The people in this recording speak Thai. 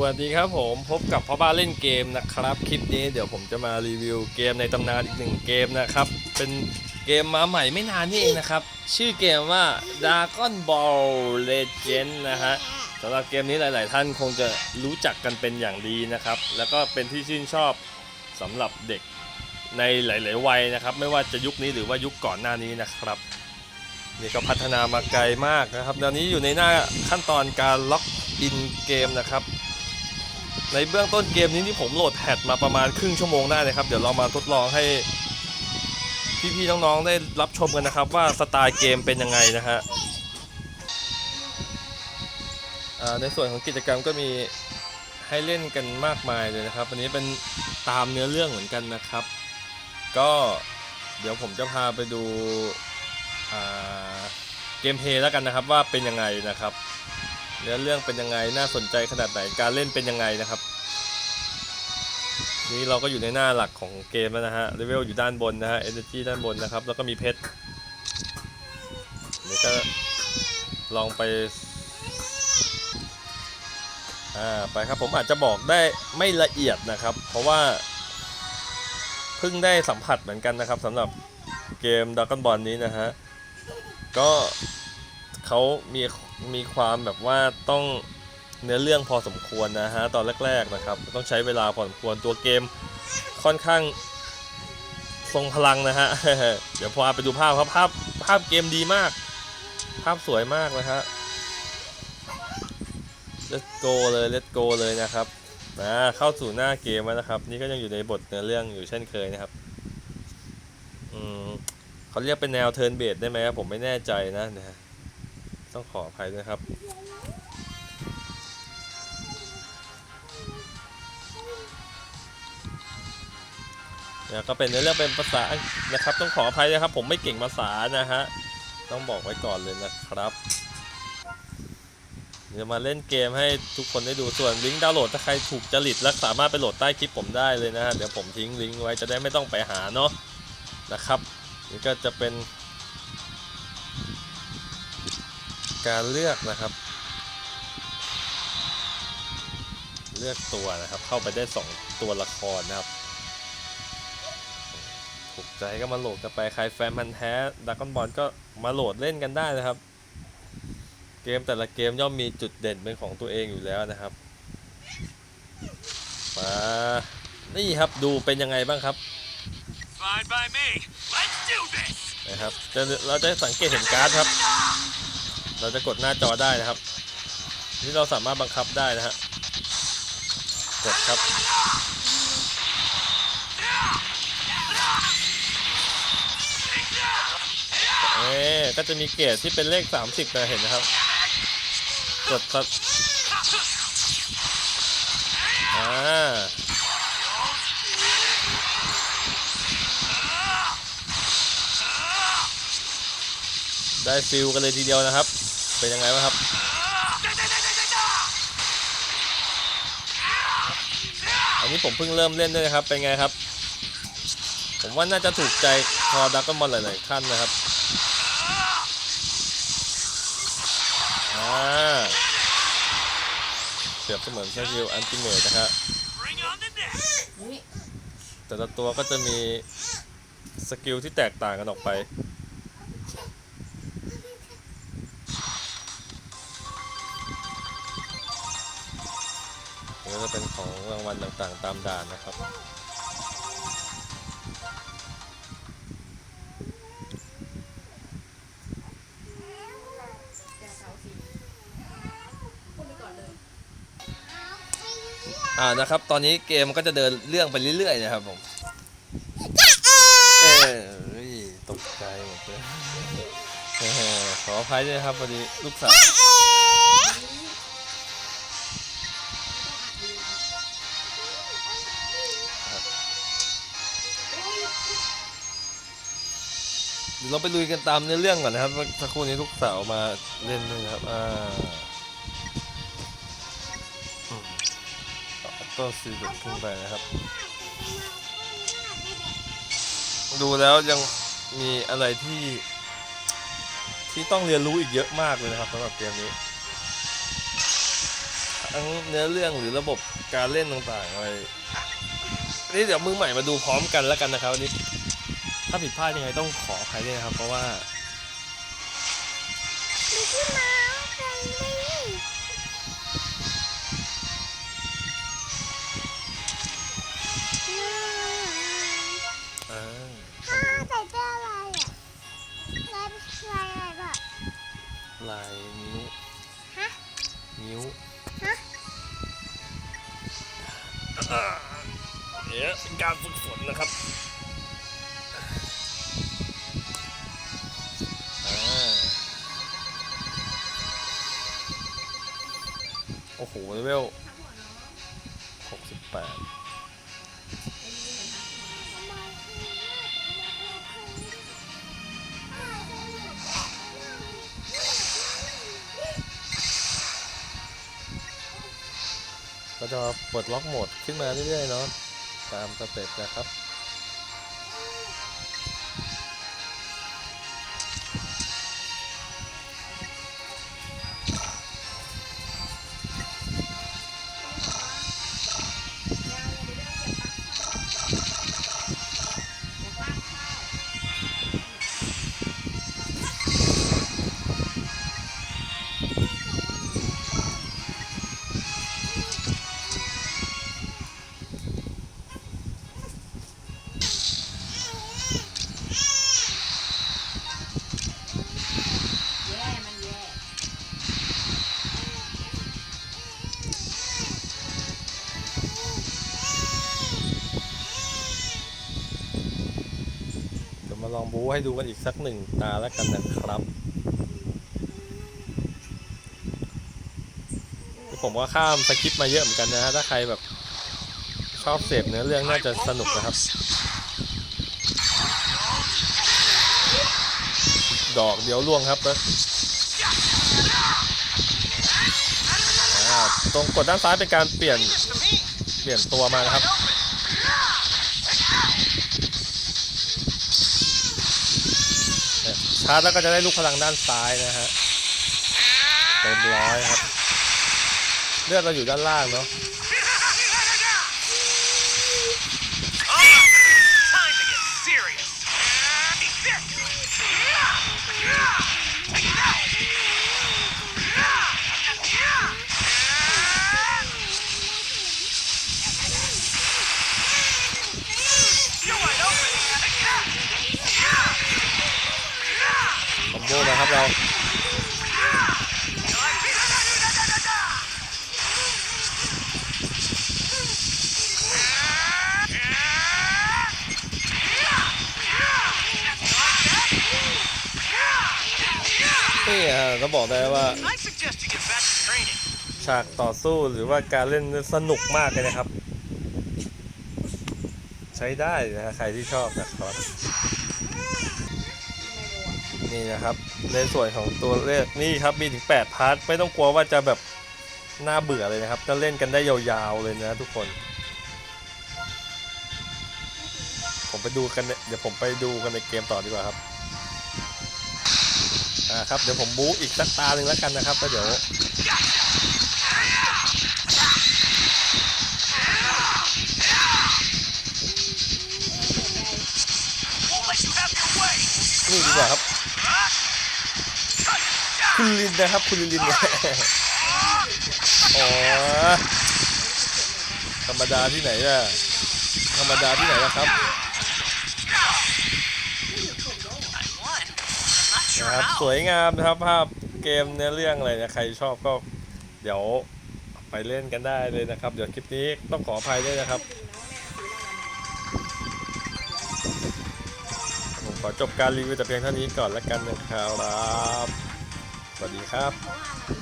วัสดีครับผมพบกับพ่อบ้านเล่นเกมนะครับ คลิปนี้เดี๋ยวผมจะมารีวิวเกมในตำนานอีกหนึ่งเกมนะครับ เป็นเกมมาใหม่ไม่นานนี่เองนะครับ ชื่อเกมว่า Dragon Ball Legend นะฮะสำหรับเกมนี้หลาย ๆ ท่านคงจะรู้จักกันเป็นอย่างดีนะครับ แล้วก็เป็นที่ชื่นชอบสำหรับเด็กในหลาย ๆ วัยนะครับ ไม่ว่าจะยุคนี้หรือว่ายุคก่อนหน้านี้นะครับนี่ก็พัฒนามาไกลมากนะครับตอนนี้อยู่ในหน้าขั้นตอนการล็อกอินเกมนะครับ ในเบื้องต้นเกมนี้ที่ผมโหลดแพทมาประมาณครึ่งชั่วโมงได้เลยครับ เดี๋ยวเรามาทดลองให้พี่ๆน้องๆได้รับชมกันนะครับ ว่าสไตล์เกมเป็นยังไงนะฮะในส่วนของกิจกรรมก็มีให้เล่นกันมากมายเลยนะครับ วันนี้เป็นตามเนื้อเรื่องเหมือนกันนะครับ ก็เดี๋ยวผมจะพาไปดูเกมเพลย์แล้วกันนะครับว่าเป็นยังไงนะครับ เนื้อเรื่องเป็นยังไงน่าสนใจขนาดไหนการเล่นเป็นยังไงนะครับ นี่เราก็อยู่ในหน้าหลักของเกมแล้วนะฮะเลเวลอยู่ด้านบนนะฮะเอเนจีด้านบนนะครับ แล้วก็มีเพชรนี่ก็ลองไปอ่าไปครับผมอาจจะบอกได้ไม่ละเอียดนะครับ เพราะว่าเพิ่งได้สัมผัสเหมือนกันนะครับสำหรับเกมด r a ก o n บอลนี้นะฮะก็ เขามีมีความแบบว่าต้องเนื้อเรื่องพอสมควรนะฮะตอนแรกๆนะครับ ต้องใช้เวลาพอสมควรตัวเกมค่อนข้างทรงพลังนะฮะ เดี๋ยวพาไปดูภาพครับภาพภาพเกมดีมาก ภาพสวยมากนะฮะ let's go เลย let's go เลยนะครับนะเข้าสู่หน้าเกมแล้วนะครับ นี่ก็ยังอยู่ในบทเนื้อเรื่องอยู่เช่นเคยนะครับอืมเขาเรียกเป็นแนวเทิร์นเบดได้ไหมครับผมไม่แน่ใจนะนะ ต้องขออภัยด้วยครับ เนี่ยก็เป็นในเรื่องเป็นภาษานะครับ ต้องขออภัยนะครับ ผมไม่เก่งภาษานะฮะ ต้องบอกไว้ก่อนเลยนะครับเดี๋ยวมาเล่นเกมให้ทุกคนได้ดูส่วนลิงก์ดาวน์โหลดถ้าใครถูกจริตและสามารถไปโหลดใต้คลิปผมได้เลยนะฮะเดี๋ยวผมทิ้งลิงก์ไว้จะได้ไม่ต้องไปหาเนาะนะครับ นี่ก็จะเป็น การเลือกนะครับ เลือกตัวนะครับ เข้าไปได้สองตัวละครนะครับถูกใจก็มาโหลดกันไปใครแฟนมันธุ์แท้ดักกอนบอลก็มาโหลดเล่นกันได้นะครับ เกมแต่ละเกมย่อมมีจุดเด่นเป็นของตัวเองอยู่แล้วนะครับมานี่ครับดูเป็นยังไงบ้างครับ Fine by me. Let's do this. นะครับจะเราจะสังเกตเห็นการ์ดครับ เราจะกดหน้าจอได้นะครับ นี่เราสามารถบังคับได้นะฮะกดครับ เอ๊ก็จะมีเกรดที่เป็นเลข 30นะเห็นนะครับ กดครับอ่าได้ฟิลกันเลยทีเดียวนะครับ เป็นยังไงบ้างครับอันนี้ผมเพิ่งเริ่มเล่นด้วยนะครับ เป็นไงครับ ผมว่าน่าจะถูกใจคอดักก็มอนหลายๆขั้นนะครับเปรียบเสมือนสกิลอันติเมตนะครับแต่ละตัวก็จะมีสกิลที่แตกต่างกันออกไป จะเป็นของรางวัลต่างๆ ตามด่านนะครับ อ่านะครับ ตอนนี้เกมก็จะเดินเรื่องไปเรื่อยๆนะครับผมเอ้ยตกใจหมดเลยเออขออภัยด้วยนะครับพอดีลูกสาว ดี๋ยวเราไปลุยกันตามเนื้อเรื่องก่อนนะครับสักครู่นี้ลูกสาวมาเล่นด้วยนะครับอ่าต้นซีดุขึ้นไปนะครับ ดูแล้วยังมีอะไรที่ ที่ต้องเรียนรู้อีกเยอะมากเลยนะครับสำหรับเกมนี้ทั้งเนื้อเรื่องหรือระบบการเล่นต่างๆอะไรนี่เดี๋ยวมือใหม่มาดูพร้อมกันแล้วกันนะครับวันนี้ ถ้าผิดพลาดยังไงต้องขออภัยด้วยนะครับ เพราะว่ามิกกี้เมาส์ใครนี่อืมอ่าพ่อใส่เสื้ออะไรอะลายลายอะไรบ้างลายนิ้วฮะ นิ้วฮะอ่าเนี่ยเป็นการฝึกฝนนะครับ โหเลเวลหกสิบแปดก็จะปลดล็อกโหมดขึ้นมาเรื่อยๆเนาะตามสเต็ปนะครับ ลองบูให้ดูกันอีกสักหนึ่งตาแล้วกันนะครับผมว่าข้ามสคริปต์มาเยอะเหมือนกันนะฮะถ้าใครแบบชอบเสพเนื้อเรื่องน่าจะสนุกนะครับ ดอกเดียวล่วงครับแล้วตรงกดด้านซ้ายเป็นการเปลี่ยนเปลี่ยนตัวมานะครับ ชาร์จแล้วก็จะได้ลูกพลังด้านซ้ายนะฮะเต็มร้อยครับ เลือดเราอยู่ด้านล่างเนาะ นี่ฮะก็บอกได้ว่า I suggest you get back to training. ฉากต่อสู้หรือว่าการเล่นเนี่ยสนุกมากเลยนะครับ ใช้ได้นะฮะใครที่ชอบนะครับ นี่นะครับ ในส่วนของตัวเลขนี่ครับมีถึง 8 พาร์ท ไม่ต้องกลัวว่าจะแบบน่าเบื่อเลยนะครับจะเล่นกันได้ยาวๆเลยนะทุกคน ผมไปดูกันเนี่ยเดี๋ยวผมไปดูกันในเกมต่อดีกว่าครับ อ่าครับเดี๋ยวผมบู๊อีกสักตาหนึ่งแล้วกันนะครับแล้วเดี๋ยวนี่ดีกว่าครับ คุณลินนะครับ คุณลินเนี่ยอ๋อธรรมดาที่ไหนล่ะธรรมดาที่ไหนล่ะครับ I'm not นะ sure ครับ how. สวยงามนะครับภาพเกมเนื้อเรื่องอะไรเนี่ยใครชอบก็เดี๋ยวไปเล่นกันได้เลยนะครับ เดี๋ยวคลิปนี้ต้องขออภัยด้วยนะครับ ผมขอจบการรีวิวแต่เพียงเท่านี้ก่อนแล้วกันนะครับ สวัสดีครับ เพราะว่าอะไร